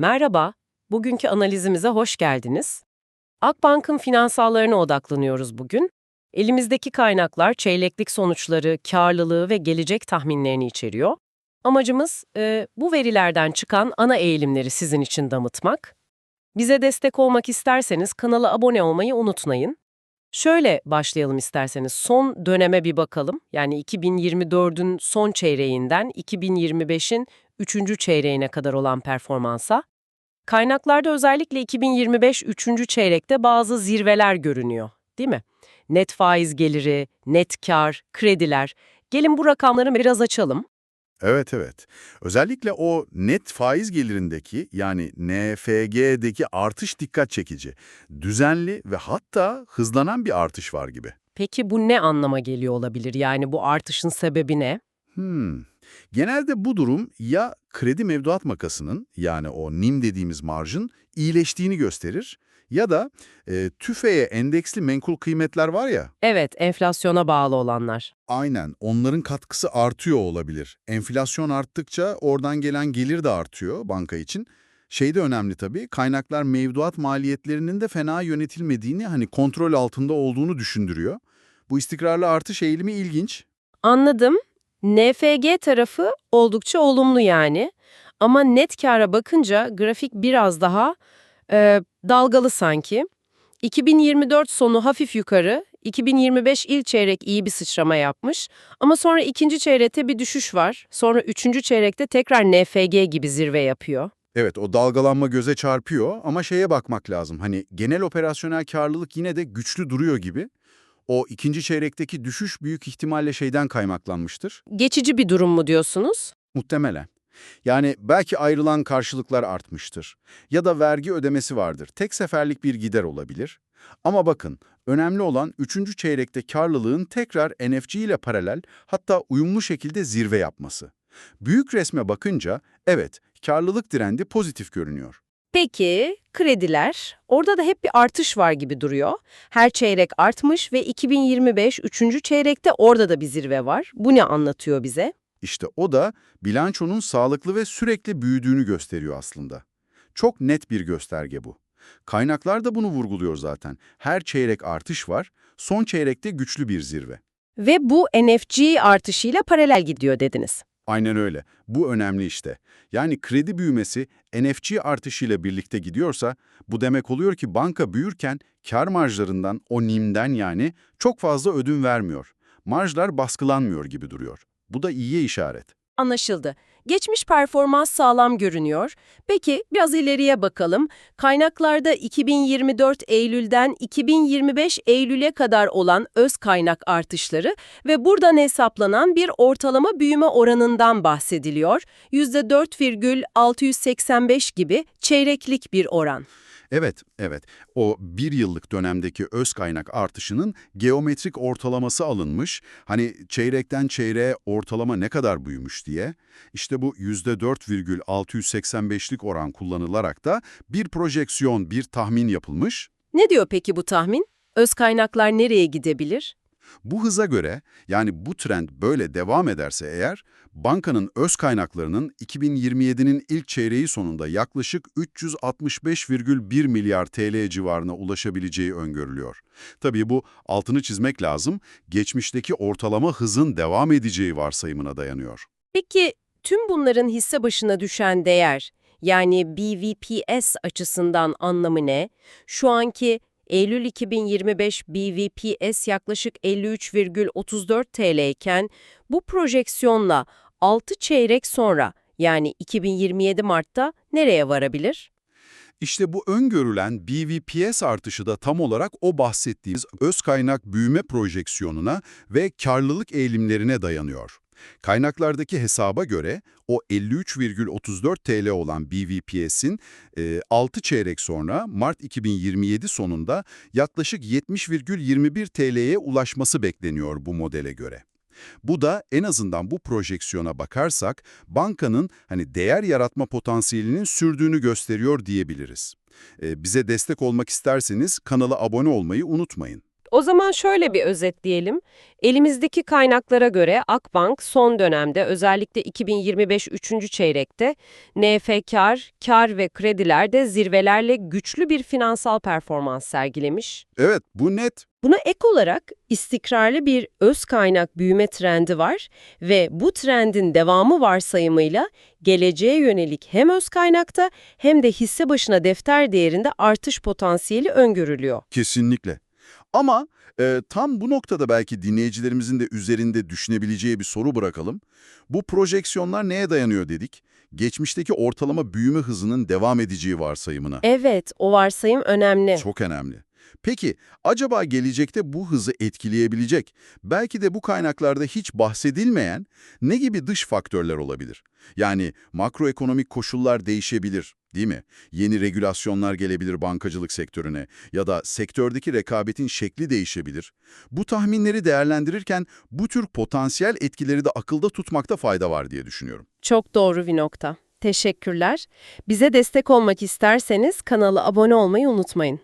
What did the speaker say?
Merhaba, bugünkü analizimize hoş geldiniz. Akbank'ın finansallarına odaklanıyoruz bugün. Elimizdeki kaynaklar çeyreklik sonuçları, karlılığı ve gelecek tahminlerini içeriyor. Amacımız e, bu verilerden çıkan ana eğilimleri sizin için damıtmak. Bize destek olmak isterseniz kanala abone olmayı unutmayın. Şöyle başlayalım isterseniz. Son döneme bir bakalım. Yani 2024'ün son çeyreğinden 2025'in 3. çeyreğine kadar olan performansa. Kaynaklarda özellikle 2025 3. çeyrekte bazı zirveler görünüyor, değil mi? Net faiz geliri, net kar, krediler. Gelin bu rakamları biraz açalım. Evet evet. Özellikle o net faiz gelirindeki yani NFG'deki artış dikkat çekici. Düzenli ve hatta hızlanan bir artış var gibi. Peki bu ne anlama geliyor olabilir? Yani bu artışın sebebi ne? Hmm. Genelde bu durum ya kredi mevduat makasının yani o NIM dediğimiz marjın iyileştiğini gösterir ya da e, TÜFE'ye endeksli menkul kıymetler var ya Evet, enflasyona bağlı olanlar. Aynen. Onların katkısı artıyor olabilir. Enflasyon arttıkça oradan gelen gelir de artıyor banka için. Şey de önemli tabii, kaynaklar mevduat maliyetlerinin de fena yönetilmediğini, hani kontrol altında olduğunu düşündürüyor. Bu istikrarlı artış eğilimi ilginç. Anladım. NFG tarafı oldukça olumlu yani. Ama net kâra bakınca grafik biraz daha e, dalgalı sanki. 2024 sonu hafif yukarı, 2025 ilk çeyrek iyi bir sıçrama yapmış ama sonra ikinci çeyrekte bir düşüş var. Sonra üçüncü çeyrekte tekrar NFG gibi zirve yapıyor. Evet, o dalgalanma göze çarpıyor ama şeye bakmak lazım. Hani genel operasyonel karlılık yine de güçlü duruyor gibi. O ikinci çeyrekteki düşüş büyük ihtimalle şeyden kaynaklanmıştır. Geçici bir durum mu diyorsunuz? Muhtemelen. Yani belki ayrılan karşılıklar artmıştır. Ya da vergi ödemesi vardır. Tek seferlik bir gider olabilir. Ama bakın, önemli olan 3. çeyrekte karlılığın tekrar NFC ile paralel hatta uyumlu şekilde zirve yapması. Büyük resme bakınca evet, karlılık trendi pozitif görünüyor. Peki krediler? Orada da hep bir artış var gibi duruyor. Her çeyrek artmış ve 2025 üçüncü çeyrekte orada da bir zirve var. Bu ne anlatıyor bize? İşte o da bilançonun sağlıklı ve sürekli büyüdüğünü gösteriyor aslında. Çok net bir gösterge bu. Kaynaklar da bunu vurguluyor zaten. Her çeyrek artış var, son çeyrekte güçlü bir zirve. Ve bu NFC artışıyla paralel gidiyor dediniz. Aynen öyle. Bu önemli işte. Yani kredi büyümesi NFC artışıyla birlikte gidiyorsa bu demek oluyor ki banka büyürken kar marjlarından, o NIM'den yani çok fazla ödün vermiyor. Marjlar baskılanmıyor gibi duruyor. Bu da iyiye işaret. Anlaşıldı. Geçmiş performans sağlam görünüyor. Peki biraz ileriye bakalım. Kaynaklarda 2024 Eylül'den 2025 Eylül'e kadar olan öz kaynak artışları ve buradan hesaplanan bir ortalama büyüme oranından bahsediliyor. %4,685 gibi çeyreklik bir oran. Evet, evet. O bir yıllık dönemdeki öz kaynak artışının geometrik ortalaması alınmış. Hani çeyrekten çeyreğe ortalama ne kadar büyümüş diye. İşte bu %4,685'lik oran kullanılarak da bir projeksiyon, bir tahmin yapılmış. Ne diyor peki bu tahmin? Öz kaynaklar nereye gidebilir? Bu hıza göre, yani bu trend böyle devam ederse eğer, bankanın öz kaynaklarının 2027'nin ilk çeyreği sonunda yaklaşık 365,1 milyar TL civarına ulaşabileceği öngörülüyor. Tabii bu altını çizmek lazım, geçmişteki ortalama hızın devam edeceği varsayımına dayanıyor. Peki tüm bunların hisse başına düşen değer, yani BVPS açısından anlamı ne? Şu anki Eylül 2025 BVPS yaklaşık 53,34 TL iken bu projeksiyonla 6 çeyrek sonra yani 2027 Mart'ta nereye varabilir? İşte bu öngörülen BVPS artışı da tam olarak o bahsettiğimiz öz kaynak büyüme projeksiyonuna ve karlılık eğilimlerine dayanıyor. Kaynaklardaki hesaba göre o 53,34 TL olan BVPS'in e, 6 çeyrek sonra Mart 2027 sonunda yaklaşık 70,21 TL'ye ulaşması bekleniyor bu modele göre. Bu da en azından bu projeksiyona bakarsak bankanın hani değer yaratma potansiyelinin sürdüğünü gösteriyor diyebiliriz. Ee, bize destek olmak isterseniz kanala abone olmayı unutmayın. O zaman şöyle bir özetleyelim. Elimizdeki kaynaklara göre Akbank son dönemde özellikle 2025 3. çeyrekte NF kar, kar ve kredilerde zirvelerle güçlü bir finansal performans sergilemiş. Evet, bu net. Buna ek olarak istikrarlı bir öz kaynak büyüme trendi var ve bu trendin devamı varsayımıyla geleceğe yönelik hem öz kaynakta hem de hisse başına defter değerinde artış potansiyeli öngörülüyor. Kesinlikle. Ama e, tam bu noktada belki dinleyicilerimizin de üzerinde düşünebileceği bir soru bırakalım. Bu projeksiyonlar neye dayanıyor dedik? Geçmişteki ortalama büyüme hızının devam edeceği varsayımına. Evet, o varsayım önemli. Çok önemli. Peki, acaba gelecekte bu hızı etkileyebilecek, belki de bu kaynaklarda hiç bahsedilmeyen ne gibi dış faktörler olabilir? Yani makroekonomik koşullar değişebilir, değil mi? Yeni regülasyonlar gelebilir bankacılık sektörüne ya da sektördeki rekabetin şekli değişebilir. Bu tahminleri değerlendirirken bu tür potansiyel etkileri de akılda tutmakta fayda var diye düşünüyorum. Çok doğru bir nokta. Teşekkürler. Bize destek olmak isterseniz kanala abone olmayı unutmayın.